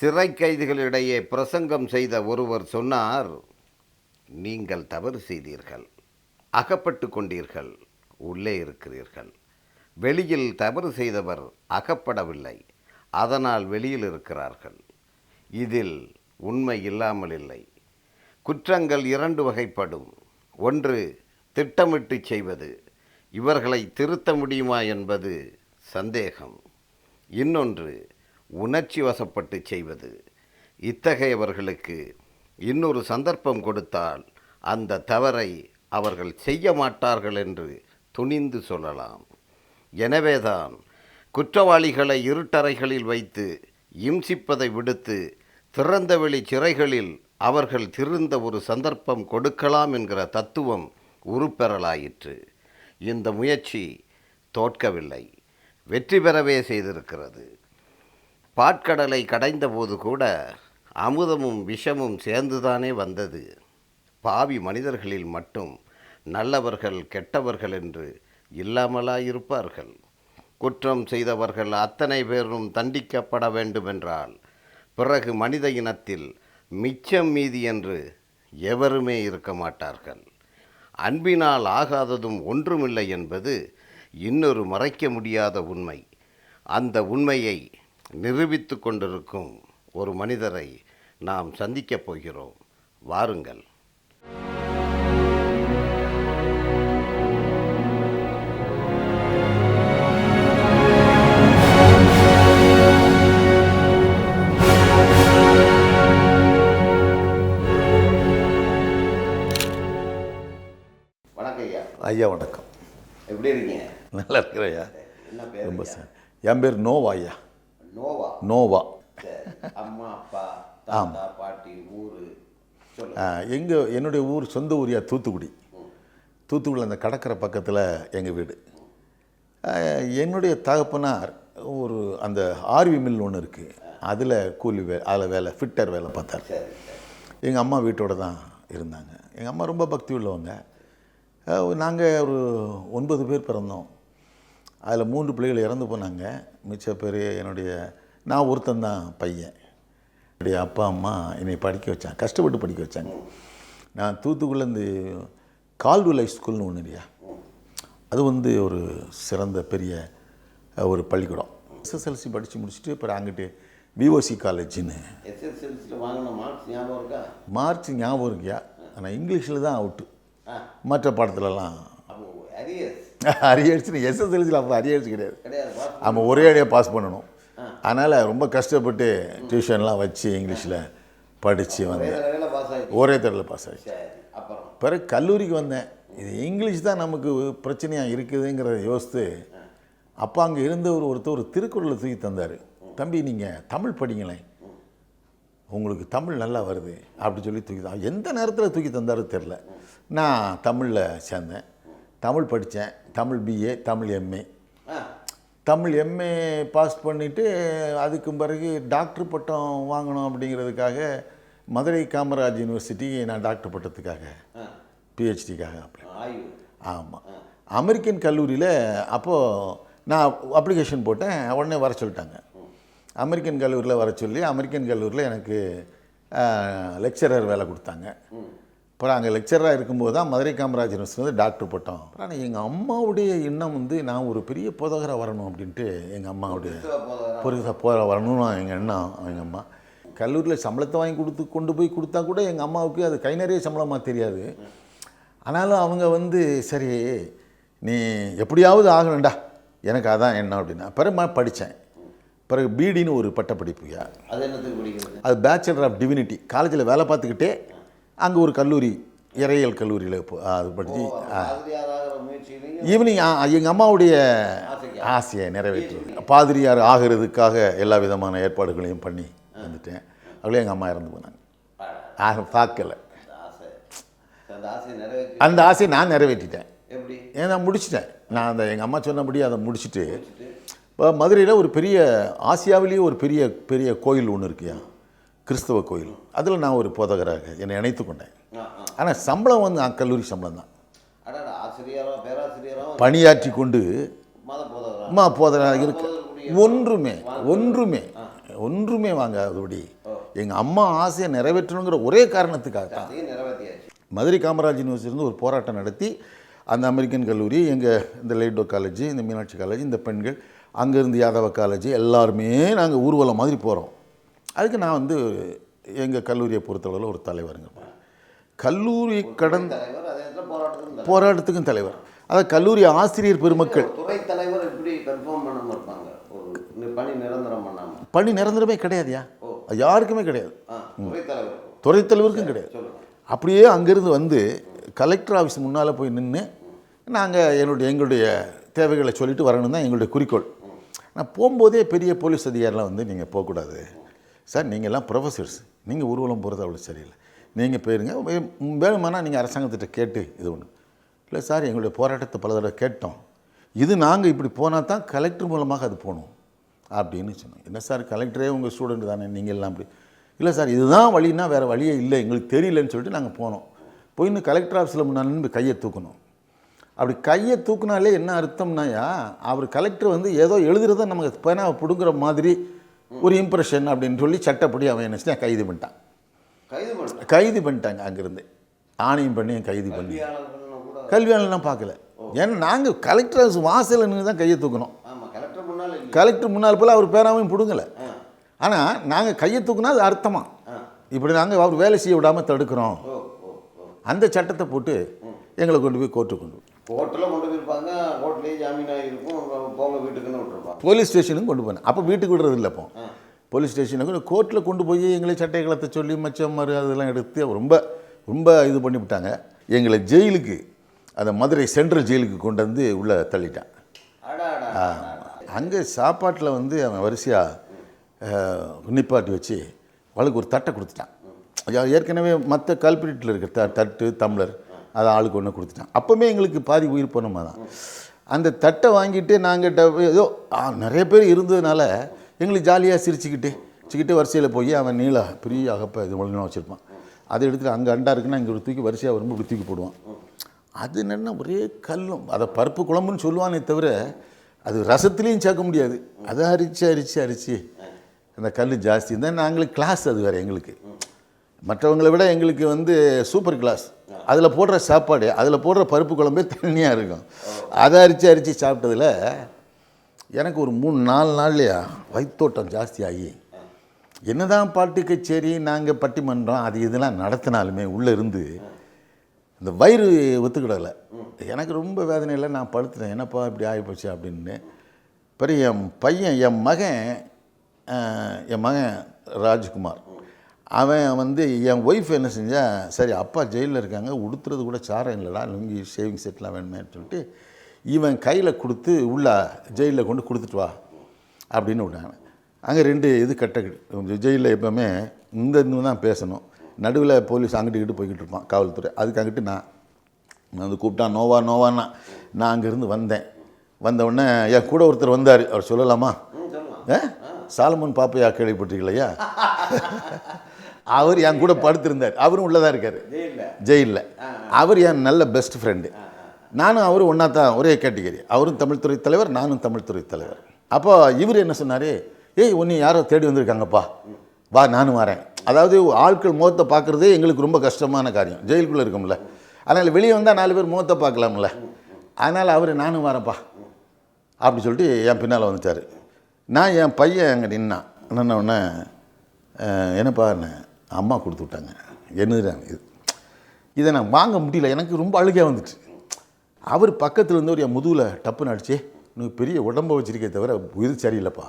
சிறை கைதிகளிடையே பிரசங்கம் செய்த ஒருவர் சொன்னார் நீங்கள் தவறு செய்தீர்கள் அகப்பட்டு கொண்டீர்கள் உள்ளே இருக்கிறீர்கள். வெளியில் தவறு செய்தவர் அகப்படவில்லை அதனால் வெளியில் இருக்கிறார்கள். இதில் உண்மை இல்லாமல் இல்லை. குற்றங்கள் இரண்டு வகைப்படும். ஒன்று திட்டமிட்டு செய்வது. இவர்களை திருத்த முடியுமா என்பது சந்தேகம். இன்னொன்று உணர்ச்சி வசப்பட்டு செய்வது. இத்தகையவர்களுக்கு இன்னொரு சந்தர்ப்பம் கொடுத்தால் அந்த தவறை அவர்கள் செய்ய மாட்டார்கள் என்று துணிந்து சொல்லலாம். எனவேதான் குற்றவாளிகளை இருட்டறைகளில் வைத்து இம்சிப்பதை விடுத்து திறந்தவெளி சிறைகளில் அவர்கள் திருந்த ஒரு சந்தர்ப்பம் கொடுக்கலாம் என்கிற தத்துவம் உருப்பெறலாயிற்று. இந்த முயற்சி தோற்கவில்லை. வெற்றி பெறவே செய்திருக்கிறது. பாட்கடலை கடைந்தபோது கூட அமுதமும் விஷமும் சேர்ந்துதானே வந்தது. பாவி மனிதர்களில் மட்டும் நல்லவர்கள் கெட்டவர்கள் என்று இல்லாமலாயிருப்பார்கள். குற்றம் செய்தவர்கள் அத்தனை பேரும் தண்டிக்கப்பட வேண்டுமென்றால் பிறகு மனித இனத்தில் மிச்சம் மீதி என்று எவருமே இருக்க மாட்டார்கள். அன்பினால் ஆகாததும் ஒன்றுமில்லை என்பது இன்னொரு மறைக்க முடியாத உண்மை. அந்த உண்மையை நிரூபித்து கொண்டிருக்கும் ஒரு மனிதரை நாம் சந்திக்கப் போகிறோம். வாருங்கள். வணக்கம் ஐயா ஐயா வணக்கம். எப்படி இருக்கீங்க? நல்லா இருக்கிறேன் ஐயா என்ன பேர் ரொம்ப என் பேர் நோவா ஐயா. நோவா. நோவா. அம்மா அப்பா தாத்தா பாட்டி ஊரு எங்கள் என்னுடைய ஊர் சொந்த ஊரியா தூத்துக்குடி. தூத்துக்குடியில் அந்த கடற்கரை பக்கத்தில் எங்கள் வீடு. என்னுடைய தகப்பனார் ஒரு அந்த ஆர்வி மில் ஒன்று இருக்குது அதில் கூலி வே அதில் வேலை ஃபிட்டர் வேலை பார்த்தார். எங்கள் அம்மா வீட்டோட தான் இருந்தாங்க. எங்கள் அம்மா ரொம்ப பக்தி உள்ளவங்க. நாங்கள் ஒரு ஒன்பது பேர் பிறந்தோம். அதில் மூன்று பிள்ளைகள் இறந்து போனாங்க. மிச்ச பேர் என்னுடைய நான் ஒருத்தன் தான் பையன். என்னுடைய அப்பா அம்மா என்னை படிக்க வச்சாங்க. கஷ்டப்பட்டு படிக்க வச்சாங்க. நான் தூத்துக்குள்ளேருந்து கால்டுலை ஸ்கூல்னு ஒன்று இல்லையா? அது வந்து ஒரு சிறந்த பெரிய ஒரு பள்ளிக்கூடம். எஸ்எஸ்எல்சி படித்து முடிச்சுட்டு அப்புறம் அங்கிட்டு விஓசி காலேஜ்னு மார்ச் ஞாபகம் இருக்கியா? ஆனால் இங்கிலீஷில் தான் அவுட்டு மற்ற பாடத்துலலாம் அரியடிச்சுன்னு எஸ்எஸ்எல்சியில் அப்போ அரியடிச்சு கிடையாது. நம்ம ஒரே அடியாக பாஸ் பண்ணணும். அதனால் ரொம்ப கஷ்டப்பட்டு டியூஷன்லாம் வச்சு இங்கிலீஷில் படித்து வந்தேன். ஆகிடுச்சு ஒரே தடவில் பாஸ் அப்புறம்? பிறகு கல்லூரிக்கு வந்தேன். இது இங்கிலீஷ் தான் நமக்கு பிரச்சனையாக இருக்குதுங்கிறத யோசித்து அப்போ அங்கே இருந்தவர் ஒருத்தர் ஒரு திருக்குறளை தூக்கி தந்தார். தம்பி நீங்கள் தமிழ் படிங்களேன் உங்களுக்கு தமிழ் நல்லா வருது. அப்படி சொல்லி தூக்கி தான் எந்த நேரத்தில் தூக்கி தந்தாரு தெரில நான் தமிழில் சேர்ந்தேன். தமிழ் படித்தேன். Tamil BA Tamil MA Tamil MA pass பண்ணிவிட்டு அதுக்கு பிறகு டாக்டர் பட்டம் வாங்கணும் அப்படிங்கிறதுக்காக மதுரை காமராஜ் யூனிவர்சிட்டி நான் டாக்டர் பட்டத்துக்காக பிஹெச்டிக்காக அப்ளை ஆமாம் அமெரிக்கன் கல்லூரியில் அப்போது நான் அப்ளிகேஷன் போட்டேன். உடனே வர சொல்லிட்டாங்க. அமெரிக்கன் கல்லூரியில் வர சொல்லி அமெரிக்கன் கல்லூரியில் எனக்கு லெக்சரர் வேலை கொடுத்தாங்க. அப்புறம் அங்கே லெக்சராக இருக்கும்போது தான் மதுரை காமராஜ் யூனிவர்சிட்டி வந்து டாக்டர் பட்டம். அப்புறம் எங்கள் அம்மாவுடைய எண்ணம் வந்து நான் ஒரு பெரிய போதகராக வரணும் அப்படின்ட்டு எங்கள் அம்மாவுடைய பொருளாக போகிற வரணும்னு எங்கள் எண்ணம் எங்கள் அம்மா. கல்லூரியில் சம்பளத்தை வாங்கி கொடுத்து கொண்டு போய் கொடுத்தா கூட எங்கள் அம்மாவுக்கு அது கை நிறைய சம்பளமாக தெரியாது. ஆனாலும் அவங்க வந்து சரி நீ எப்படியாவது ஆகணும்டா. எனக்கு அதான் என்ன அப்படின்னா. பிறகு படித்தேன். பிறகு பிடின்னு ஒரு பட்டப்படிப்புயா அது என்னத்துக்கு அது பேச்சுலர் ஆஃப் டிவினிட்டி காலேஜில் வேலை பார்த்துக்கிட்டே அங்கே ஒரு கல்லூரி இறையியல் கல்லூரியில் அது படித்து ஈவினிங் எங்கள் அம்மாவுடைய ஆசையை நிறைவேற்று. பாதிரியார் ஆகிறதுக்காக எல்லா விதமான ஏற்பாடுகளையும் பண்ணி வந்துட்டேன். அவங்களே எங்கள் அம்மா இறந்து போனாங்க. பார்க்கல. அந்த ஆசை அந்த ஆசையை நான் நிறைவேற்றிட்டேன். ஏன் நான் முடிச்சிட்டேன். நான் அந்த எங்கள் அம்மா சொன்னபடி அதை முடிச்சுட்டு இப்போ மதுரையில் ஒரு பெரிய ஆசியாவிலேயே ஒரு பெரிய பெரிய கோயில் ஒன்று இருக்குயா கிறிஸ்தவ கோயில். அதில் நான் ஒரு போதகராக என்னை இணைத்து கொண்டேன். ஆனால் சம்பளம் வந்து கல்லூரி சம்பளம் தான். பணியாற்றி கொண்டு அம்மா போதகராக இருக்கு. ஒன்றுமே ஒன்றுமே ஒன்றுமே வாங்காதபடி எங்கள் அம்மா ஆசையை நிறைவேற்றணுங்கிற ஒரே காரணத்துக்காக தான் மதுரை காமராஜ் யூனிவர்சிட்டியிருந்து ஒரு போராட்டம் நடத்தி அந்த அமெரிக்கன் கல்லூரி எங்கள் இந்த லைடோ காலேஜ் இந்த மீனாட்சி காலேஜ் இந்த பெண்கள் அங்கேருந்து யாதவ காலேஜ் எல்லாருமே நாங்கள் ஊர்வலம் மாதிரி போகிறோம் அதுக்கு நான் வந்து எங்கள் கல்லூரியை பொறுத்தளவில் ஒரு தலைவருங்க. கல்லூரி கடந்த போராட்டத்துக்கும் தலைவர். அதாவது கல்லூரி ஆசிரியர் பெருமக்கள். துறை தலைவர் எப்படி கன்ஃபார்ம் பண்ணாம இருப்பாங்க? பணி நிரந்தரம் பண்ணாம. பணி நிரந்தரமே கிடையாதுயா அது யாருக்குமே கிடையாது. துறை தலைவர். துறை தலைவருக்கும் கிடையாது. அப்படியே அங்கேருந்து வந்து கலெக்டர் ஆஃபீஸ் முன்னால் போய் நின்று நாங்கள் என்னுடைய எங்களுடைய தேவைகளை சொல்லிட்டு வரணும் தான் எங்களுடைய குறிக்கோள். நான் போகும்போதே பெரிய போலீஸ் அதிகாரிலாம் வந்து நீங்கள் போகக்கூடாது. சார் நீங்கள்லாம் ப்ரொஃபஸர்ஸ் நீங்கள் ஊர்வலம் போகிறது அவ்வளோ சரியில்லை. நீங்கள் போயிருங்க. வேணுமானா நீங்கள் அரசாங்கத்திட்ட கேட்டு இது ஒன்று இல்லை சார் எங்களுடைய போராட்டத்தை பல தடவை கேட்டோம். இது நாங்கள் இப்படி போனால் தான் கலெக்டர் மூலமாக அது போகணும். அப்படின்னு சொன்னோம். என்ன சார் கலெக்டரே உங்கள் ஸ்டூடெண்ட் தானே? நீங்கள் எல்லாம் அப்படி. இல்லை சார் இதுதான் வழின்னா வேறு வழியே இல்லை. எங்களுக்கு தெரியலன்னு சொல்லிட்டு நாங்கள் போனோம். போய் இன்னும் கலெக்டர் ஆஃபீஸில் முன்னாடி கையை தூக்கணும் அப்படி கையை தூக்குனாலே என்ன அர்த்தம்னாயா அவர் கலெக்டர் வந்து ஏதோ எழுதுறத நமக்கு பேனாவை பிடுங்குற மாதிரி ஒரு இம்ப்ரெஷன் அப்படின்னு சொல்லி சட்டப்படி அவன் என்ன செஞ்சான்? கைது பண்ணிட்டான். கைது பண்ணிட்டாங்க அங்கேருந்து. ஆணையம் பண்ணி கைது பண்ணி. கல்வியாளர்லாம் பார்க்கல. ஏன்னா நாங்கள் கலெக்டர் வாசலில் நின்று தான் கையை தூக்கணும். கலெக்டர் முன்னால போல் அவர் பேராமையும் பிடுங்கலை. ஆனால் நாங்கள் கையை தூக்குனா அது அர்த்தமா? ஆ. இப்படி நாங்கள் அவர் வேலை செய்ய விடாமல் தடுக்கிறோம். அந்த சட்டத்தை போட்டு எங்களை கொண்டு போய் கோர்ட்டுக்கு கொண்டு கொண்டு போயிருப்பாங்க போங்க வீட்டுக்குன்னு விட்டுருப்பாங்க. போலீஸ் ஸ்டேஷனுக்கும் கொண்டு போனேன். அப்போ வீட்டுக்கு விடுறது இல்லை அப்போ. போலீஸ் ஸ்டேஷனுக்கு கோர்ட்டில் கொண்டு போய் எங்களை சட்டை கலத்தை சொல்லி மச்சம் மறு அதெல்லாம் எடுத்து ரொம்ப ரொம்ப இது பண்ணி விட்டாங்க. எங்களை ஜெயிலுக்கு அந்த மதுரை சென்ட்ரல் ஜெயிலுக்கு கொண்டு வந்து உள்ளே தள்ளிட்டான். அங்கே சாப்பாட்டில் வந்து அவன் வரிசையாக நிப்பாட்டி வச்சு அவளுக்கு ஒரு தட்டை கொடுத்துட்டான். ஏற்கனவே மற்ற கல்பிரிட்டில் இருக்க த தட்டு டம்ளர் அதை ஆளுக்கு ஒன்று கொடுத்துட்டான். அப்போவுமே எங்களுக்கு பாதி உயிர் போனோமா தான் அந்த தட்டை வாங்கிட்டு நாங்கள் ஏதோ நிறைய பேர் இருந்ததுனால எங்களுக்கு ஜாலியாக சிரிச்சுக்கிட்டு சிக்கிட்டு வரிசையில் போய் அவன் நீள பெரிய அகப்பை இது ஒழுங்காக வச்சுருப்பான். அதை எடுத்துகிட்டு அங்கே அண்டா இருக்குன்னா இங்கே ஒரு தூக்கி வரிசையாக வரும்போது இப்படி தூக்கி போடுவான். அது என்னென்னா ஒரே கல்லும். அதை பருப்பு குழம்புன்னு சொல்லுவானே தவிர அது ரசத்துலேயும் சேர்க்க முடியாது. அதை அரிச்சு அரிச்சு அரிச்சு. அந்த கல் ஜாஸ்தி. இருந்தால் நாங்களுக்கு கிளாஸ் அது வேறு எங்களுக்கு. மற்றவங்களை விட எங்களுக்கு வந்து சூப்பர் கிளாஸ் அதில் போடுற சாப்பாடு அதில் போடுற பருப்பு குழம்பே தண்ணியாக இருக்கும். அதை அரிச்சு அரித்து சாப்பிட்டதுல எனக்கு ஒரு மூணு நாலு நாள்லையா வயிற்றோட்டம் ஜாஸ்தியாகி. என்னதான் பாட்டு கச்சேரி நாங்கள் பட்டிமன்றம் அது இதெல்லாம் நடத்தினாலுமே உள்ளே இருந்து இந்த வயிறு ஒத்துக்கிடலை. எனக்கு ரொம்ப வேதனையில் நான் படுத்துட்டேன். என்னப்பா இப்படி ஆகிப்போச்சு அப்படின்னு. பிறகு என் பையன் என் மகன் என் மகன் ராஜ்குமார். அவன் வந்து என் ஒய்ஃப் என்ன செஞ்சா சரி அப்பா ஜெயிலில் இருக்காங்க உடுத்துறது கூட சாரம் இல்லைடா லுங்கி ஷேவிங் செட்லாம் வேணுமேன்னு சொல்லிட்டு இவன் கையில் கொடுத்து உள்ள ஜெயிலில் கொண்டு கொடுத்துட்டு வா அப்படின்னு விட்டாங்க. அங்கே ரெண்டு இது கட்ட ஜெயிலில் எப்போவுமே இந்த இருந்து தான் பேசணும். நடுவில் போலீஸ் அங்கிட்டு இங்கிட்டு போய்கிட்டு இருப்பான் காவல்துறை. அதுக்கு அங்கிட்டு நான் நான் வந்து கூப்பிட்டான் நோவா நோவான்னா நான் அங்கேருந்து வந்தேன். வந்த உடனே என் கூட ஒருத்தர் வந்தார். அவர் சொல்லலாமா? ஆ? சாலமன் பாப்பையா கேள்விப்பட்டிருக்கலையா அவர் என் கூட படுத்திருந்தார். அவரும் உள்ளதாக இருக்கார். ஜெயிலில். ஜெயிலில். அவர் என் நல்ல பெஸ்ட் ஃப்ரெண்டு நானும் அவரும் ஒன்றா தான் ஒரே கேட்டகரி அவரும் தமிழ் துறை தலைவர் நானும் தமிழ் துறை தலைவர். அப்போ இவர் என்ன சொன்னார்? ஏய் உன்னை யாரோ தேடி வந்திருக்காங்கப்பா. வா நானும் வரேன். அதாவது ஆட்கள் முகத்தை பார்க்குறதே எங்களுக்கு ரொம்ப கஷ்டமான காரியம். ஜெயிலுக்குள்ளே இருக்கோம்ல. அதனால் வெளியே வந்தால் நாலு பேர் முகத்தை பார்க்கலாம்ல. அதனால் அவர் நானும் வரேன்ப்பா. அப்படி சொல்லிட்டு என் பின்னால் வந்துட்டார். நான் என் பையன் அங்கே நின்னான். நின்ன என்ன பாருண்ணே என்னப்பா அம்மா கொடுத்து விட்டாங்க. என்னதுறாங்க இது? இதை நான் வாங்க முடியல. எனக்கு ரொம்ப அழுகையாக வந்துச்சு. அவர் பக்கத்தில் இருந்தவர் என் முதுகில் டப்புன்னு அடிச்சு நீ பெரிய உடம்பை வச்சிருக்கே தவிர இது சரியில்லைப்பா.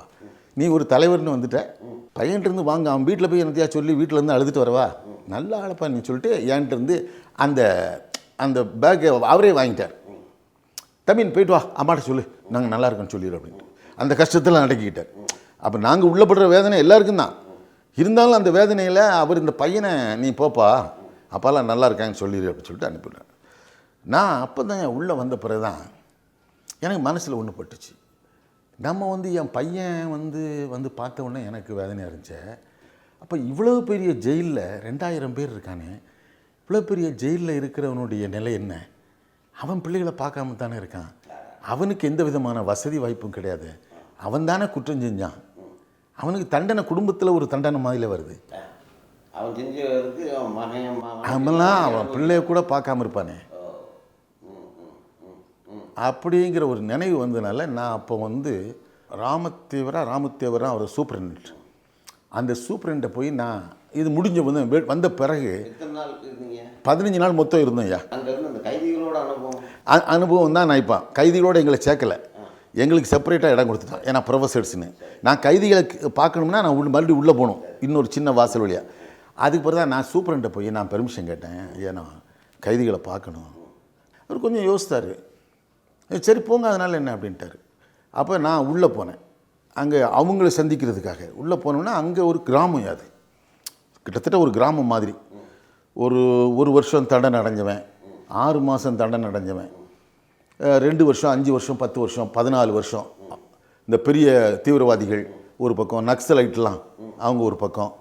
நீ ஒரு தலைவர்னு வந்துட்ட. பையன்ட்டு வாங்க. அவன் வீட்டில் போய் என்னத்தையா சொல்லி வீட்டிலேருந்து அழுதுட்டு வரவா? நல்லா ஆளப்பா நீ சொல்லிட்டு ஏன்ட்டு இருந்து அந்த அந்த பேக்கை அவரே வாங்கிட்டார். தமிழ் போயிட்டு வா. அம்மாட்ட சொல்லு. நாங்கள் நல்லா இருக்கோன்னு சொல்லிடுறோம் அப்படின்ட்டு. அந்த கஷ்டத்தில் அடக்கிக்கிட்டார் அப்போ நாங்கள் உள்ளப்படுற வேதனை எல்லாருக்கும் தான். இருந்தாலும் அந்த வேதனையில் அவர் இந்த பையனை நீ போப்பா அப்பாலாம் நல்லா இருக்காங்கன்னு சொல்லிடு அப்படின்னு சொல்லிட்டு அனுப்பிவிட்டார் நான் அப்போ தான் உள்ளே வந்த பிறகு தான் எனக்கு மனசில் ஒன்று பட்டுச்சு. நம்ம வந்து என் பையன் வந்து வந்து பார்த்த உடனே எனக்கு வேதனையாக இருந்துச்சு. அப்போ இவ்வளோ பெரிய ஜெயிலில் ரெண்டாயிரம் பேர் இருக்கானே இவ்வளோ பெரிய ஜெயிலில் இருக்கிறவனுடைய நிலை என்ன? அவன் பிள்ளைகளை பார்க்காம தானே இருக்கான். அவனுக்கு எந்த விதமான வசதி வாய்ப்பும் கிடையாது. அவன் தானே குற்றம் செஞ்சான். அவனுக்கு தண்டனை குடும்பத்தில் ஒரு தண்டனை மாதிரில வருது. அவன் அவன்லாம் அவன் பிள்ளைய கூட பார்க்காம இருப்பானே. அப்படிங்கிற ஒரு நினைவு வந்ததுனால நான் அப்போ வந்து ராமத்தேவரா ராமத்தேவரா அவர் சூப்பரண்ட். அந்த சூப்பரண்ட்டை போய் நான் இது முடிஞ்ச வந்து வந்த பிறகு பதினஞ்சு நாள் மொத்தம் இருந்தோம் ஐயா. அனுபவம் அ- அனுபவம் தான் நான் இப்போ கைதிகளோடு எங்களை சேர்க்கலை. எங்களுக்கு செப்பரேட்டாக இடம் கொடுத்துட்டான் ஏன்னா ப்ரொஃபஸர்ஸ்னு நான் கைதிகளை பார்க்கணும்னா நான் மறுபடியும் உள்ளே போகணும். இன்னொரு சின்ன வாசல் வழியாக அதுக்கு பிறகு தான் நான் சூப்பரண்ட்டை போய் நான் பெர்மிஷன் கேட்டேன்? ஏன்னா கைதிகளை பார்க்கணும்? அவர் கொஞ்சம் யோசித்தார். சரி போங்க அதனால் என்ன? அப்படின்ட்டாரு. அப்போ நான் உள்ளே போனேன். அங்கே அவங்கள சந்திக்கிறதுக்காக. உள்ளே போனோம்னா அங்கே ஒரு கிராமம் அது. கிட்டத்தட்ட ஒரு கிராமம் மாதிரி. ஒரு ஒரு வருஷம் தண்டனை அடைஞ்சவன். ஆறு மாதம் தண்டனை அடைஞ்சவன். ரெண்டு வருஷம் அஞ்சு வருஷம் பத்து வருஷம் பதினாலு வருஷம். இந்த பெரிய தீவிரவாதிகள் ஒரு பக்கம் நக்சலைட்லாம் அவங்க ஒரு பக்கம்.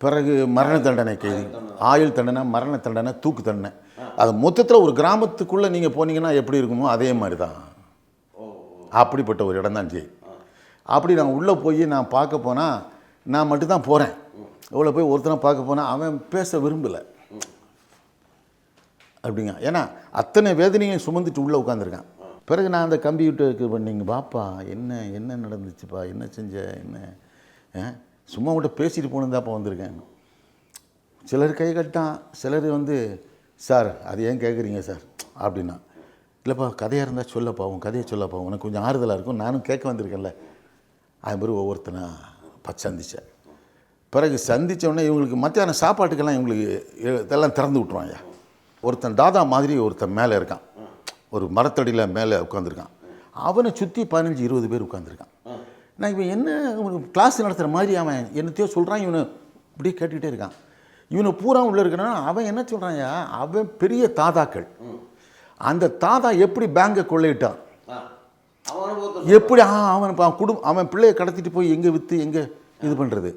பிறகு மரண தண்டனை கைது. ஆயுள் தண்டனை மரண தண்டனை தூக்கு தண்டனை. அது மொத்தத்தில் ஒரு கிராமத்துக்குள்ளே நீங்கள் போனீங்கன்னா எப்படி இருக்குமோ அதே மாதிரி தான் அப்படிப்பட்ட ஒரு இடம் தான் ஜெய் அப்படி நான் உள்ளே போய் நான் பார்க்க போனால் நான் மட்டும்தான் போகிறேன் இவ்வளோ போய் ஒருத்தனை பார்க்க போனால் அவன் பேச விரும்பலை. அப்படிங்க. ஏன்னா அத்தனை வேதனையும் சுமந்துட்டு உள்ளே உட்காந்துருக்கான் பிறகு நான் அந்த கம்ப்யூட்டருக்கு பண்ணிங்க பாப்பா என்ன என்ன நடந்துச்சுப்பா? என்ன செஞ்ச? என்ன? ஆ? சும்மா கூட பேசிட்டு போனதாப்பா வந்திருக்கேன். சிலர் கை கட்டான் சிலர் வந்து சார் அது ஏன் கேட்குறீங்க சார்? அப்படின்னா இல்லைப்பா கதையாக இருந்தால் சொல்லப்பா உன் கதையை சொல்லப்பா. உனக்கு கொஞ்சம் ஆறுதலாக இருக்கும். நானும் கேட்க வந்திருக்கேன்ல. அது மாதிரி ஒவ்வொருத்தனா ப சந்தித்தேன் பிறகு சந்திச்ச உடனே இவங்களுக்கு மத்தியானம் சாப்பாட்டுக்கெல்லாம் இவங்களுக்கு இதெல்லாம் திறந்து விட்ருவாங்க ஒருத்தன் தாதா மாதிரி ஒருத்தன் மேலே இருக்கான். ஒரு மரத்தடியில் மேலே உட்காந்துருக்கான் அவனை சுற்றி பதினஞ்சு இருபது பேர் உட்காந்துருக்கான் நான் இவன் என்ன கிளாஸ் நடத்துகிற மாதிரி அவன் என்னத்தையோ சொல்கிறான் இவனை இப்படியே கேட்டுக்கிட்டே இருக்கான். இவனை பூரா உள்ளே இருக்கிறான் அவன் என்ன சொல்கிறான்யா அவன் பெரிய தாதாக்கள். அந்த தாதா எப்படி பேங்கை கொள்ளையிட்டான்? எப்படி ஆ அவன் பா- குடும் அவன் பிள்ளையை கடத்திட்டு போய் எங்கே விற்று எங்கே இது பண்ணுறது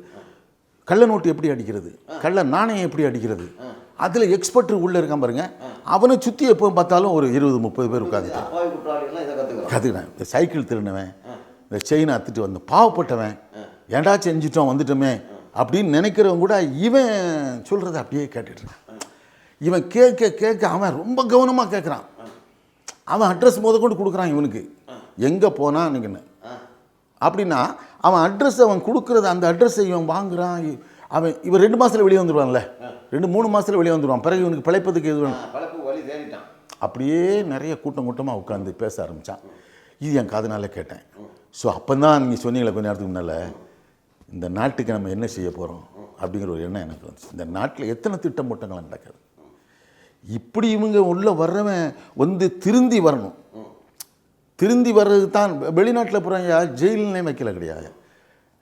கள்ள நோட்டு எப்படி அடிக்கிறது? கள்ள நாணயம் எப்படி அடிக்கிறது? அதில் எக்ஸ்பர்ட் உள்ளே இருக்கான் பாருங்க. அவனை சுற்றி எப்போ பார்த்தாலும் ஒரு இருபது முப்பது பேர் உட்காந்துட்டு அப்பாவி குற்றவாளிகள்லாம் இதை கற்றுக்குறான் கற்றுக்கினேன் இந்த சைக்கிள் திருடினவன் இந்த செயினை அத்துட்டு வந்த பாவப்பட்டவன் ஏன்டா செஞ்சுட்டோம் வந்துட்டோமே அப்படின்னு நினைக்கிறவன் கூட இவன் சொல்கிறத அப்படியே கேட்டுட்டு இருக்கான். இவன் கேட்க கேட்க அவன் ரொம்ப கவனமாக கேட்குறான் அவன் அட்ரஸ் முத கொண்டு கொடுக்குறான் இவனுக்கு. எங்கே போனான்னு அப்படின்னா அவன் அட்ரஸ் அவன் கொடுக்குறது அந்த அட்ரஸை இவன் வாங்குறான். அவன் இவன் ரெண்டு மாதத்தில் வெளியே வந்துடுவான்ல ரெண்டு மூணு மாதத்தில் வெளியே வந்துடுவான் பிறகு இவனுக்கு பிழைப்பதுக்கு எது வேணும்? அப்படியே நிறைய கூட்டம் கூட்டமாக உட்காந்து பேச ஆரம்பித்தான் இது என் காதுனால கேட்டேன். ஸோ அப்போ தான் நீங்கள் சொன்னீங்களே கொஞ்ச நேரத்துக்கு முன்னால் இந்த நாட்டுக்கு நம்ம என்ன செய்ய போகிறோம் அப்படிங்கிற ஒரு எண்ணம் எனக்கு வந்துச்சு. இந்த நாட்டில் எத்தனை திட்டம் மூட்டங்கள் நடக்குது? இப்படி இவங்க உள்ளே வர்றவன் வந்து திருந்தி வரணும். திருந்தி வர்றது தான் வெளிநாட்டில் போகிறாங்க ஜெயில்னே வைக்கல கிடையாது.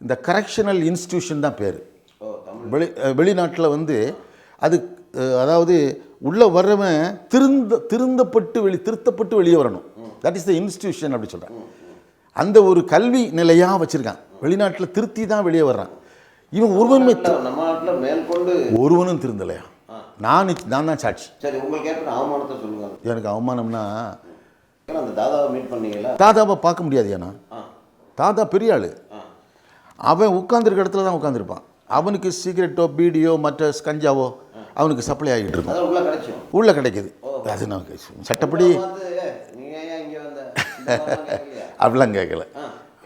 இந்த கரெக்ஷனல் இன்ஸ்டிடியூஷன் தான் பேர். வெளி வெளிநாட்டில் வந்து அது அதாவது உள்ளே வர்றவன் திருந்த திருந்தப்பட்டு வெளி திருத்தப்பட்டு வெளியே வரணும். தட் இஸ் த இன்ஸ்டிடியூஷன் அப்படி சொல்கிறேன் அந்த ஒரு கல்வி நிலையாக வச்சுருக்கான். வெளிநாட்டில் திருத்தி தான் வெளியே வர்றான். இவன் ஒருவனுமே மேற்கொண்டு ஒருவனும் திருந்தலையா? நான் நான் தான் சாட்சி. சரி உங்களுக்கு ஏற்பட்ட அவமானத்தை சொல்லுங்க எனக்கு அவமானம்னா அந்த தாதாவை மீட் பண்ணீங்களா தாதாவை பார்க்க முடியாது ஏன்னா. தாதா பெரிய ஆள். அவன் உட்காந்துருக்க இடத்துல தான் உட்காந்துருப்பான் அவனுக்கு சிகரெட்டோ பீடியோ மற்ற ஸ்கஞ்சாவோ அவனுக்கு சப்ளை ஆகிட்டு இருக்கும். உள்ள கிடைக்குது. அது நான் சட்டப்படி? அப்படிலாம் கேட்கல.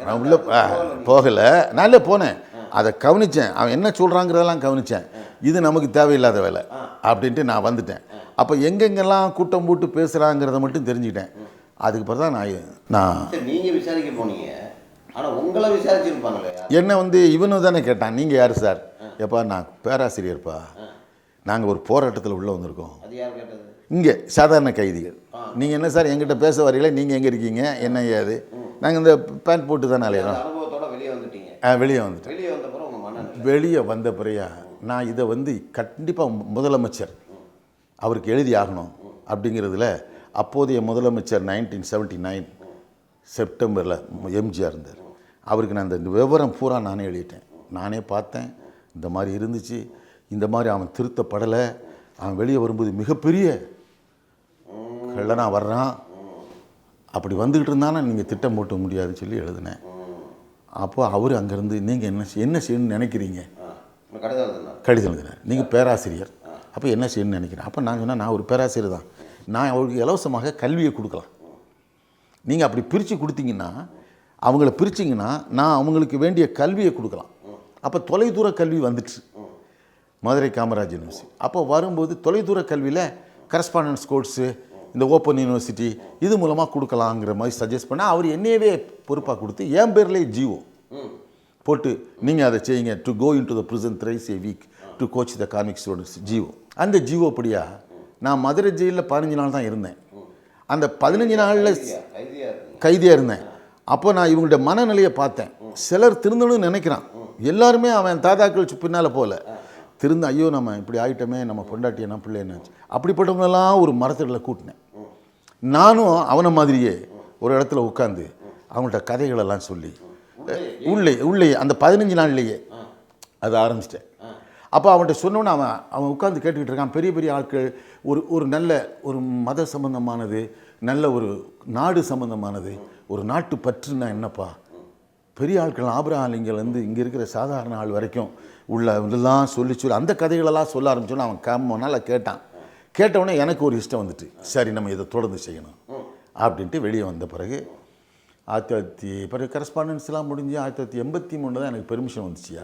நான் உள்ளே போகலை நானே போனேன். அதை கவனித்தேன் அவன் என்ன சொல்கிறாங்கிறதெல்லாம் கவனித்தேன் இது நமக்கு தேவையில்லாத வேலை அப்படின்ட்டு நான் வந்துட்டேன். அப்போ எங்கெங்கெல்லாம் கூட்டம் போட்டு பேசுகிறாங்கிறத மட்டும் தெரிஞ்சுக்கிட்டேன். அதுக்கு பிறகு தான் நான் நான் சரி நீங்க விசாரிக்க போனீங்க. ஆனா உங்களை விசாரிச்சிருப்பாங்களே என்னை வந்து இவனு தானே கேட்டான். நீங்கள் யார் சார்? எப்பா நான் பேராசிரியர்ப்பா. நாங்கள் ஒரு போராட்டத்தில் உள்ளே வந்திருக்கோம். அது யார் கேட்டது? இங்கே சாதாரண கைதிகள். நீங்கள் என்ன சார் எங்கிட்ட பேச வரீங்களே? நீங்கள் எங்கே இருக்கீங்க? என்ன ஏது? நாங்கள் இந்த பேண்ட் போட்டு தானே அலையிறோம். அனுபவத்தோட வெளியே வந்துட்டீங்க. ஆ, வெளியே வந்துட்டேன். வெளியே வந்த வெளியே வந்த பிறகு நான் இதை வந்து கண்டிப்பாக முதலமைச்சர் அவருக்கு எழுதி ஆகணும் அப்படிங்கிறதுல அப்போதைய முதலமைச்சர் நைன்டீன் செவன்ட்டி நைன் செப்டம்பரில் எம்ஜிஆர் இருந்தார். அவருக்கு நான் இந்த விவரம் பூரா நானே எழுதிட்டேன். நானே பார்த்தேன். இந்த மாதிரி இருந்துச்சு. இந்த மாதிரி அவன் திருத்தப்படலை. அவன் வெளியே வரும்போது மிகப்பெரிய கள்ளனா வர்றான். அப்படி வந்துக்கிட்டு இருந்தானா? நீங்கள் திட்டம் போட்டு முடியாதுன்னு சொல்லி எழுதினேன். அப்போ அவர் அங்கேருந்து நீங்கள் என்ன செய்- என்ன செய்யணும்னு நினைக்கிறீங்க? கடிதம் எழுதுனார். நீங்கள் பேராசிரியர். அப்போ என்ன செய்யணும்னு நினைக்கிறேன் அப்போ நான் சொன்னேன் நான் ஒரு பேராசிரியர் தான். நான் அவருக்கு இலவசமாக கல்வியை கொடுக்கலாம். நீங்கள் அப்படி பிரித்து கொடுத்தீங்கன்னா அவங்கள பிரிச்சிங்கன்னா நான் அவங்களுக்கு வேண்டிய கல்வியை கொடுக்கலாம். அப்போ தொலைதூர கல்வி வந்துடுச்சு மதுரை காமராஜ் யூனிவர்சிட்டி அப்போ வரும்போது தொலைதூர கல்வியில் கரஸ்பாண்டன்ஸ் கோர்ஸு இந்த ஓப்பன் யூனிவர்சிட்டி இது மூலமாக கொடுக்கலாங்கிற மாதிரி சஜஸ்ட் பண்ணால் அவர் என்னையவே பொறுப்பாக கொடுத்து என் பேர்லேயே ஜிஓ போட்டு நீங்கள் அதை செய்யுங்க. To go in to the prison thrice a week to coach the comic students GO அந்த ஜிஓ படியா நான் மதுரை ஜெயிலில் பதினஞ்சு நாள் தான் இருந்தேன். அந்த பதினஞ்சு நாளில் கைதியாக இருந்தேன். அப்போ நான் இவங்களுடைய மனநிலையை பார்த்தேன். சிலர் திருந்தணும்னு நினைக்கிறான். எல்லாருமே அவன் தாதாக்கள் பின்னால் போகல. திருந்த ஐயோ நம்ம இப்படி ஆகிட்டோமே நம்ம பொண்டாட்டி என்ன பிள்ளை என்னாச்சு அப்படிப்பட்டவங்களெல்லாம் ஒரு மரத்தில் கூட்டினேன். நானும் அவனை மாதிரியே ஒரு இடத்துல உட்காந்து அவங்கள்ட்ட கதைகளெல்லாம் சொல்லி உள்ளே உள்ளே அந்த பதினஞ்சு நாள்லேயே அதை ஆரம்பிச்சிட்டேன். அப்போ அவன்கிட்ட சொன்னோன்னு அவன் அவன் உட்காந்து கேட்டுக்கிட்டு இருக்கான். பெரிய பெரிய ஆட்கள் ஒரு ஒரு நல்ல ஒரு மத சம்பந்தமானது நல்ல ஒரு நாடு சம்பந்தமானது ஒரு நாட்டு பற்றுனா என்னப்பா? பெரிய ஆட்கள் ஆபரகாலிங்கலேருந்து இங்கே இருக்கிற சாதாரண ஆள் வரைக்கும் உள்ள இதெல்லாம் சொல்லி சொல்லி அந்த கதைகளெல்லாம் சொல்ல ஆரம்பிச்சோன்னு அவன் கம்மனால் கேட்டான். கேட்டவுடனே எனக்கு ஒரு இஷ்டம் வந்துட்டு சரி நம்ம இதை தொடர்ந்து செய்யணும் அப்படின்ட்டு வெளியே வந்த பிறகு ஆயிரத்தி தொள்ளாயிரத்தி பிறகு கரஸ்பாண்டன்ஸ்லாம் முடிஞ்சு ஆயிரத்தி தொள்ளாயிரத்தி எண்பத்தி மூணு தான் எனக்கு பெர்மிஷன் வந்துச்சியா?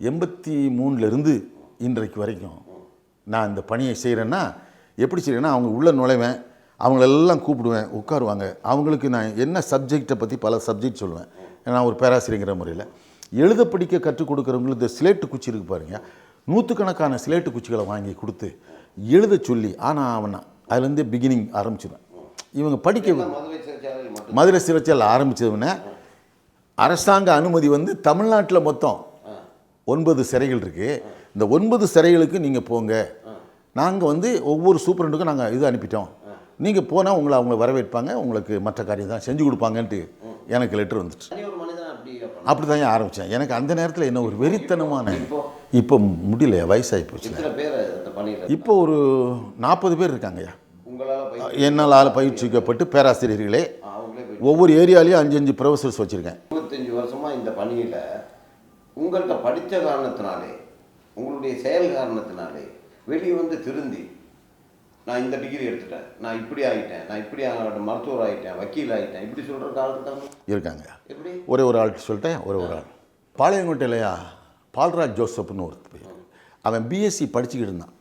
எண்பத்தி மூணுலேருந்து இன்றைக்கு வரைக்கும் நான் இந்த பணியை செய்கிறேன்னா எப்படி செய்கிறேன்னா அவங்க உள்ளே நுழைவேன். அவங்களெல்லாம் கூப்பிடுவேன் உட்காருவாங்க. அவங்களுக்கு நான் என்ன சப்ஜெக்டை பற்றி பல சப்ஜெக்ட் சொல்லுவேன் நான் ஒரு பேராசிரியங்கிற முறையில். எழுத படிக்க கற்றுக் கொடுக்குறவங்களுக்கு இந்த ஸ்லேட்டு குச்சி இருக்கு பாருங்க. நூற்றுக்கணக்கான ஸ்லேட்டு குச்சிகளை வாங்கி கொடுத்து எழுத சொல்லி ஆனால் அவனை அதுலேருந்தே பிகினிங் ஆரம்பிச்சிடுவேன் இவங்க படிக்க மதுரை சிறைச்சாலை ஆரம்பித்ததுன்னு அரசாங்க அனுமதி வந்து தமிழ்நாட்டில் மொத்தம் ஒன்பது சிறைகள் இருக்குது இந்த ஒன்பது சிறைகளுக்கு நீங்கள் போங்க. நாங்கள் வந்து ஒவ்வொரு சூப்பரண்டுக்கும் நாங்கள் இது அனுப்பிட்டோம். நீங்கள் போனால் உங்களை அவங்க வரவேற்பாங்க உங்களுக்கு மற்ற காரியம் தான் செஞ்சு கொடுப்பாங்கன்ட்டு எனக்கு லெட்டர் மனிதன் அப்படி தான் ஆரம்பித்தேன் எனக்கு அந்த நேரத்தில் என்ன ஒரு வெறித்தனமான இப்போ முடியல வயசாகி போச்சு. இப்போ ஒரு நாற்பது பேர் இருக்காங்கய்யா என்னால் ஆள் பயிற்சிக்கப்பட்டு பேராசிரியர்களே அவங்களே ஒவ்வொரு ஏரியாலையும் அஞ்சு அஞ்சு ப்ரொஃபஸர்ஸ் வச்சுருக்கேன். இருபத்தஞ்சி வருஷமா இந்த பணியில் உங்கள்கிட்ட படித்த காரணத்தினாலே உங்களுடைய செயல் காரணத்தினாலே வெளியே வந்து திருந்தி நான் இந்த டிகிரி எடுத்துட்டேன். நான் இப்படி ஆகிட்டேன் நான் இப்படி மருத்துவர் ஆகிட்டேன் வக்கீல் ஆகிட்டேன் இப்படி சொல்கிற காலத்துக்காக இருக்காங்க. எப்படி? ஒரே ஒரு ஆள் சொல்லிட்டேன் ஒரே ஒரு ஆள். பாளையங்கோட்டையிலையா பால்ராஜ் ஜோசப்னு ஒரு பேர். அவன் பிஎஸ்சி படிச்சுக்கிட்டு இருந்தான்.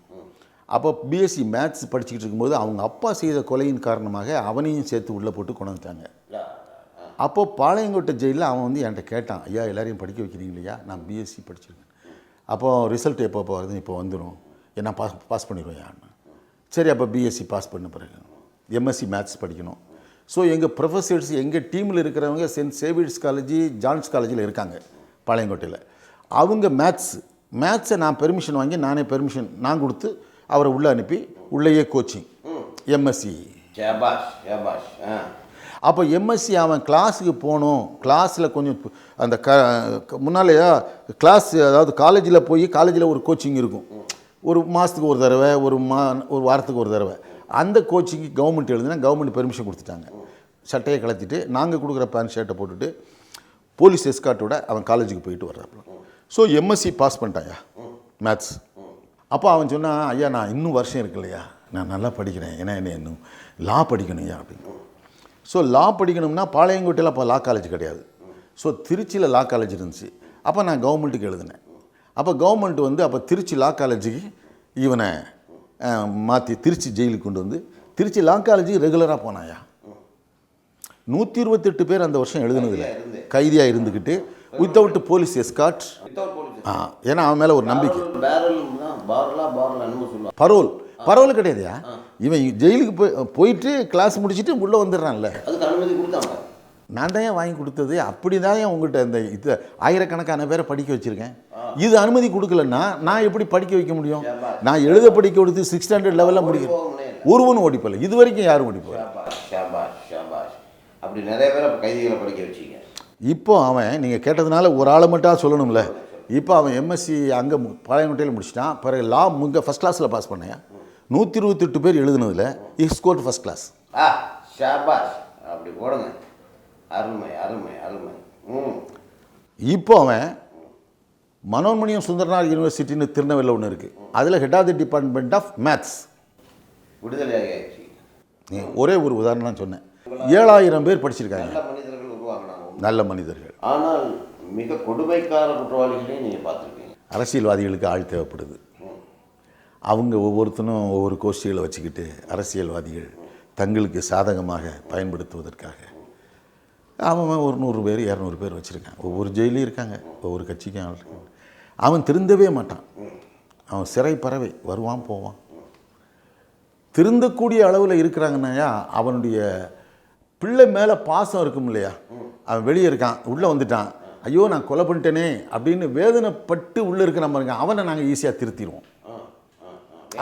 அப்போ பிஎஸ்சி மேத்ஸ் படிச்சுக்கிட்டு இருக்கும்போது அவங்க அப்பா செய்த கொலையின் காரணமாக அவனையும் சேர்த்து உள்ளே போட்டு கொண்டு வந்துட்டாங்க. யா, ஆ. அப்போ பாளையங்கோட்டை ஜெயிலில் அவன் வந்து என்கிட்ட கேட்டான் ஐயா எல்லாரையும் படிக்க வைக்கிறீங்க இல்லையா? நான் பிஎஸ்சி படிச்சிருக்கேன். அப்போ ரிசல்ட் எப்போ வருது இப்போ வந்துடும் என்ன பாஸ் பாஸ் பண்ணிடுவேன் சரி அப்போ பிஎஸ்சி பாஸ் பண்ண பிறகு எம்எஸ்சி மேத்ஸ் படிக்கணும். ஸோ எங்கள் ப்ரொஃபஸர்ஸ் எங்கள் டீமில் இருக்கிறவங்க சென்ட் சேவியர்ஸ் காலேஜ் ஜான்ஸ் காலேஜில் இருக்காங்க பாளையங்கோட்டையில். அவங்க மேத்ஸ் மேத்ஸை நான் பெர்மிஷன் வாங்கி நானே பெர்மிஷன் நான் கொடுத்து அவரை உள்ளே அனுப்பி உள்ளேயே கோச்சிங் எம்எஸ்சி அப்போ எம்எஸ்சி அவன் கிளாஸுக்கு போகணும். கிளாஸில் கொஞ்சம் அந்த க- முன்னாலேயா கிளாஸ் அதாவது காலேஜில் போய் காலேஜில் ஒரு கோச்சிங் இருக்கும். ஒரு மாதத்துக்கு ஒரு தடவை ஒரு மா ஒரு வாரத்துக்கு ஒரு தடவை. அந்த கோச்சிங்க்கு கவர்மெண்ட் எழுதுனா கவர்மெண்ட் பெர்மிஷன் கொடுத்துட்டாங்க. சட்டையை கலத்திட்டு நாங்கள் கொடுக்குற பேண்ட் ஷர்ட்டை போட்டுட்டு போலீஸ் எஸ்கார்ட்டோட அவன் காலேஜுக்கு போயிட்டு வர்றாப்புல ஸோ எம்எஸ்சி பாஸ் பண்ணிட்டாயா? மேத்ஸ் அப்போ அவன் சொன்னான் ஐயா நான் இன்னும் வருஷம் இருக்கு இல்லையா நான் நல்லா படிக்கிறேன். ஏன்னா என்ன இன்னும் லா படிக்கணும் ஐயா அப்படின்னு. ஸோ லா படிக்கணும்னா பாளையங்கோட்டையில் அப்போ லா காலேஜ் கிடையாது. ஸோ திருச்சியில் லா காலேஜ் இருந்துச்சு. அப்போ நான் கவர்மெண்ட்டுக்கு எழுதினேன். அப்போ கவர்மெண்ட் வந்து அப்போ திருச்சி லா காலேஜுக்கு இவனை மாற்றி திருச்சி ஜெயிலுக்கு கொண்டு வந்து திருச்சி லா காலேஜுக்கு ரெகுலராக போனாயா? நூற்றி இருபத்தெட்டு பேர் அந்த வருஷம் எழுதுனதில்ல. கைதியாக இருந்துக்கிட்டு வித்தவுட் போலீஸ் எஸ்காட் ஆ ஏன்னா அவன் மேலே ஒரு நம்பிக்கை. பேரல். பார்லா கிடையாதுயா? இவன் ஜெயிலுக்கு போய் போயிட்டு கிளாஸ் முடிச்சுட்டு உள்ளே வந்துடுறான்ல. நான் தான் ஏன் வாங்கி கொடுத்தது? அப்படி தான் ஏன் உங்கள்கிட்ட இந்த இது ஆயிரக்கணக்கான பேரை படிக்க வச்சுருக்கேன். இது அனுமதி கொடுக்கலன்னா நான் எப்படி படிக்க வைக்க முடியும்? நான் எழுத படிக்க கொடுத்து சிக்ஸ் ஸ்டாண்டர்ட் லெவலில் முடிக்கிறேன். ஒருவனும் ஓடிப்போல. இது வரைக்கும் யாரும் ஷாபாஷ் அப்படி நிறைய பேர் கைதிகளை படிக்க வச்சீங்க. இப்போ அவன் நீங்கள் கேட்டதுனால ஒரு ஆளை மட்டும் சொல்லணும்ல. இப்போ அவன் எம்எஸ்சி அங்கே பாளையங்கோட்டையில் முடிச்சிட்டான். பிறகு லா முங்க ஃபஸ்ட் கிளாஸில் பாஸ் பண்ணேன். நூற்றி இருபத்தெட்டு பேர் எழுதுனதில் இஸ் ஸ்கோர்ட் ஃபஸ்ட் கிளாஸ் ஆ ஷாபாஷ். அப்படி போடுங்க. அருமை அருமை அருமை. ம். இப்போ அவன் மனோன்மணியம் சுந்தரனார் யூனிவர்சிட்டின்னு திருநெல்வேலியில் ஒன்று இருக்குது அதில் head of the department of maths விடுதலையாகி ஒரே ஒரு உதாரணம் சொன்னேன். ஏழாயிரம் பேர் படிச்சிருக்காங்க. நல்ல மனிதர்கள் உருவாகினாங்க நல்ல மனிதர்கள். ஆனால் மிக கொடுமைக்கார குற்றவாளிகளையும் நீங்கள் பார்த்துருக்கீங்க. அரசியல்வாதிகளுக்கு ஆள் தேவைப்படுது. அவங்க ஒவ்வொருத்தனும் ஒவ்வொரு கோஷ்டிகளை வச்சுக்கிட்டு அரசியல்வாதிகள் தங்களுக்கு சாதகமாக பயன்படுத்துவதற்காக அவன் ஒரு நூறு பேர் இரநூறு பேர் வச்சுருக்கான். ஒவ்வொரு ஜெயிலையும் இருக்காங்க ஒவ்வொரு கட்சிக்கும் ஆள் அவன் திருந்தவே மாட்டான். அவன் சிறை பறவை வருவான் போவான். திருந்தக்கூடிய அளவில் இருக்கிறாங்கன்னாயா அவனுடைய பிள்ளை மேலே பாசம் இருக்கும் இல்லையா? அவன் வெளியே இருக்கான் உள்ளே வந்துட்டான். ஐயோ நான் கொலை பண்ணிட்டேனே அப்படின்னு வேதனைப்பட்டு உள்ளே இருக்கிற பாருங்க அவனை நாங்கள் ஈஸியாக திருத்திடுவோம்.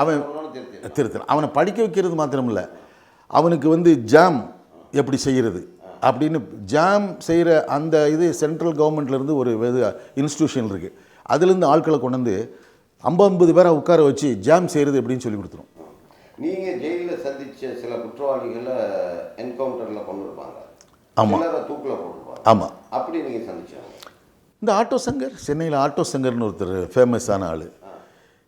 அவன் திருத்தலாம் அவனை படிக்க வைக்கிறது மாத்திரம் இல்லை அவனுக்கு வந்து ஜாம் எப்படி செய்கிறது அப்படின்னு ஜாம் செய்கிற அந்த இது சென்ட்ரல் கவர்மெண்ட்லேருந்து ஒரு இது இன்ஸ்டியூஷன் இருக்குது அதுலேருந்து ஆட்களை கொண்டு வந்து ஐம்பது ஐம்பது பேரை உட்கார வச்சு ஜாம் செய்கிறது எப்படின்னு சொல்லி கொடுத்துரும். நீங்கள் ஜெயிலில் சந்திச்ச சில குற்றவாளிகளை என்கவுண்டரில் கொண்டு இருப்பாங்க ஆமா. சிலரை தூக்கில் போட்டுருப்பாங்க ஆமாம் அப்படி நீங்கள் சந்திச்சாங்க. இந்த ஆட்டோ சங்கர் சென்னையில் ஆட்டோ சங்கர்னு ஒருத்தர் ஃபேமஸான ஆள்.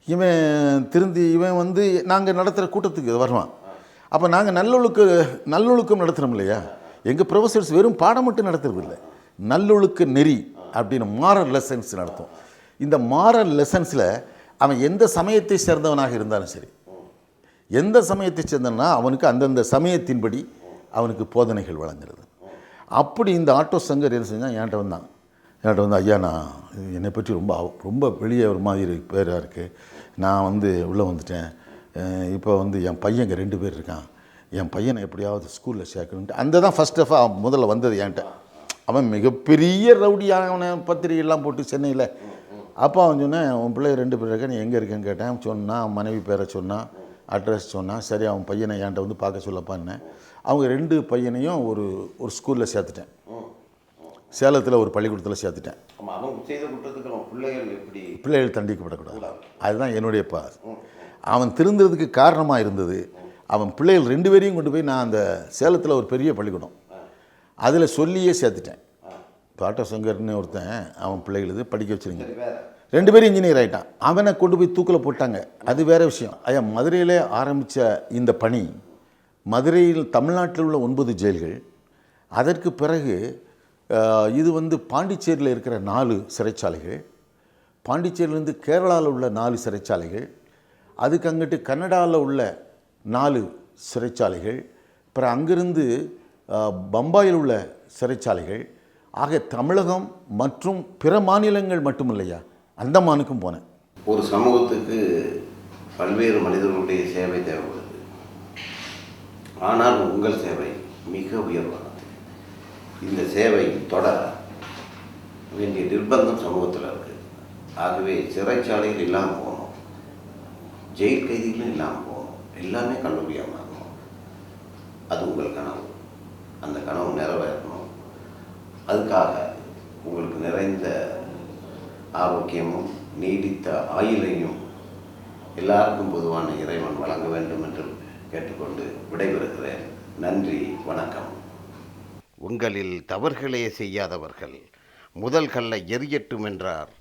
இவன் திருந்தி இவன் வந்து நாங்கள் நடத்துகிற கூட்டத்துக்கு வருவான். அப்போ நாங்கள் நல்லொழுக்க நல்லொழுக்கம் நடத்துகிறோம் இல்லையா? எங்கள் ப்ரொஃபஸர்ஸ் வெறும் பாடம் மட்டும் நடத்துறதில்லை. நல்லொழுக்க நெறி அப்படின்னு மாரல் லெசன்ஸ் நடத்தும். இந்த மாரல் லெசன்ஸில் அவன் எந்த சமயத்தை சேர்ந்தவனாக இருந்தாலும் சரி எந்த சமயத்தை சேர்ந்தனா அவனுக்கு அந்தந்த சமயத்தின்படி அவனுக்கு போதனைகள் வழங்குறது. அப்படி இந்த ஆட்டோ சங்கர் என்ன செஞ்சான்? என்கிட்ட வந்தான். என்கிட்ட வந்து ஐயா நான் என்னை பற்றி ரொம்ப அவ- ரொம்ப வெளியே ஒரு மாதிரி பேராக இருக்குது நான் வந்து உள்ளே வந்துட்டேன். இப்போ வந்து என் பையன் இங்கே ரெண்டு பேர் இருக்கான். என் பையனை எப்படியாவது ஸ்கூலில் சேர்க்கணுன்ட்டு அந்த தான் ஃபஸ்ட் ஆஃப் முதல்ல வந்தது என்கிட்ட. அவன் மிகப்பெரிய ரவுடியான பத்திரிகைலாம் போட்டு சென்னையில். அப்போ அவன் சொன்னேன் உன் பிள்ளை ரெண்டு பேர் இருக்க நீ எங்கே இருக்கேன்னு கேட்டேன். சொன்னான் அவன் மனைவி பேரை சொன்னான் அட்ரஸ் சொன்னான் சரி அவன் பையனை என்கிட்ட வந்து பார்க்க சொல்லப்பான்னேன் அவங்க ரெண்டு பையனையும் ஒரு ஒரு ஸ்கூலில் சேர்த்துட்டேன். சேலத்தில் ஒரு பள்ளிக்கூடத்தில் சேர்த்துட்டேன். பிள்ளைகள் தண்டிக்கப்படக்கூடாது. அதுதான் என்னுடைய பா அவன் திருந்துறதுக்கு காரணமாக இருந்தது அவன் பிள்ளைகள் ரெண்டு பேரையும் கொண்டு போய் நான் அந்த சேலத்தில் ஒரு பெரிய பள்ளிக்கூடம். அதில் சொல்லியே சேர்த்துட்டேன். பாட்டோ சங்கர்னு ஒருத்தன் அவன் பிள்ளைகளுக்கு படிக்க வச்சிருங்க ரெண்டு பேரும் இன்ஜினியர் ஆகிட்டான் அவனை கொண்டு போய் தூக்கில் போட்டாங்க. அது வேற விஷயம். ஐயா மதுரையிலே ஆரம்பித்த இந்த பணி மதுரையில் தமிழ்நாட்டில் உள்ள ஒன்பது ஜெயில்கள் அதற்கு பிறகு இது வந்து பாண்டிச்சேரியில் இருக்கிற நாலு சிறைச்சாலைகள் பாண்டிச்சேரியிலேருந்து கேரளாவில் உள்ள நாலு சிறைச்சாலைகள் அதுக்கு அங்கிட்டு கன்னடாவில் உள்ள நாலு சிறைச்சாலைகள் அப்புறம் அங்கிருந்து பம்பாயில் உள்ள சிறைச்சாலைகள். ஆக தமிழகம் மற்றும் பிற மாநிலங்கள் மட்டுமில்லையா? அந்தமானுக்கும் போனேன். ஒரு சமூகத்துக்கு பல்வேறு மனிதர்களுடைய சேவை தேவைப்படுது. ஆனால் உங்கள் சேவை மிக உயர்வானது. இந்த சேவை தொடர வேண்டிய நிர்பந்தம் சமூகத்தில் இருக்குது ஆகவே சிறைச்சாலைகள் இல்லாமல் போகணும் ஜெயில் கைதிகளும் இல்லாமல் போகணும் எல்லாமே கல்லூரியாகணும் அது உங்கள் கனவு. அந்த கனவு நிறைவேறணும். அதுக்காக உங்களுக்கு நிறைந்த ஆரோக்கியமும் நீடித்த ஆயுளையும் எல்லாருக்கும் பொதுவான இறைவன் வழங்க வேண்டும் என்று கேட்டுக்கொண்டு விடைபெறுகிறேன். நன்றி வணக்கம். உங்களில் தவறுகளே செய்யாதவர்கள் முதல் கல்லை எரியட்டும் என்றார்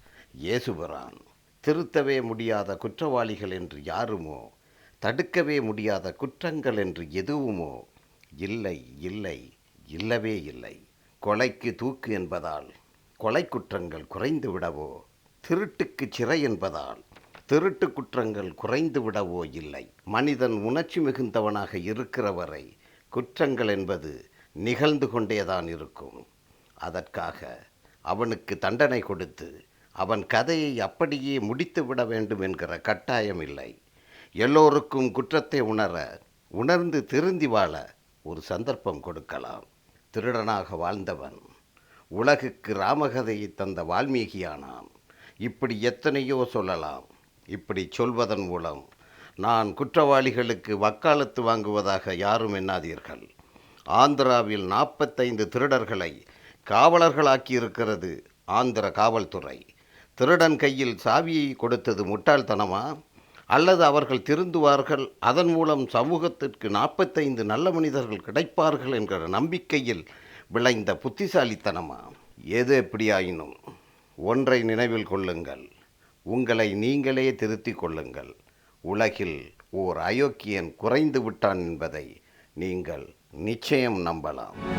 இயேசுபிரான். திருத்தவே முடியாத குற்றவாளிகள் என்று யாருமோ தடுக்கவே முடியாத குற்றங்கள் என்று எதுவுமோ இல்லை இல்லை இல்லவே இல்லை. கொலைக்கு தூக்கு என்பதால் கொலை குற்றங்கள் குறைந்து விடவோ திருட்டுக்கு சிறை என்பதால் திருட்டு குற்றங்கள் குறைந்து விடவோ இல்லை. மனிதன் உணர்ச்சி மிகுந்தவனாக இருக்கிற வரை குற்றங்கள் என்பது நிகழ்ந்து கொண்டேதான் இருக்கும். அதற்காக அவனுக்கு தண்டனை கொடுத்து அவன் கதையை அப்படியே முடித்து விட வேண்டும் என்கிற கட்டாயம் இல்லை. எல்லோருக்கும் குற்றத்தை உணர உணர்ந்து திருந்தி வாழ ஒரு சந்தர்ப்பம் கொடுக்கலாம். திருடனாக வாழ்ந்தவன் உலகுக்கு ராமகதையை தந்த வால்மீகியானான் இப்படி எத்தனையோ சொல்லலாம். இப்படி சொல்வதன் மூலம் நான் குற்றவாளிகளுக்கு வக்காலத்து வாங்குவதாக யாரும் எண்ணாதீர்கள். ஆந்திராவில் நாற்பத்தைந்து திருடர்களை காவலர்களாக்கி இருக்கிறது ஆந்திர காவல்துறை. திருடன் கையில் சாவியை கொடுத்தது முட்டாள்தனமா? அல்லது அவர்கள் திருந்துவார்கள். அதன் மூலம் சமூகத்திற்கு நாற்பத்தைந்து நல்ல மனிதர்கள் கிடைப்பார்கள் என்கிற நம்பிக்கையில் விளைந்த புத்திசாலித்தனமா எது எப்படியாயினும் ஒன்றை நினைவில் கொள்ளுங்கள். உங்களை நீங்களே திருத்திக் கொள்ளுங்கள். உலகில் ஓர் அயோக்கியன் குறைந்து விட்டான் என்பதை நீங்கள் நிச்சயம் நம்பலாம்.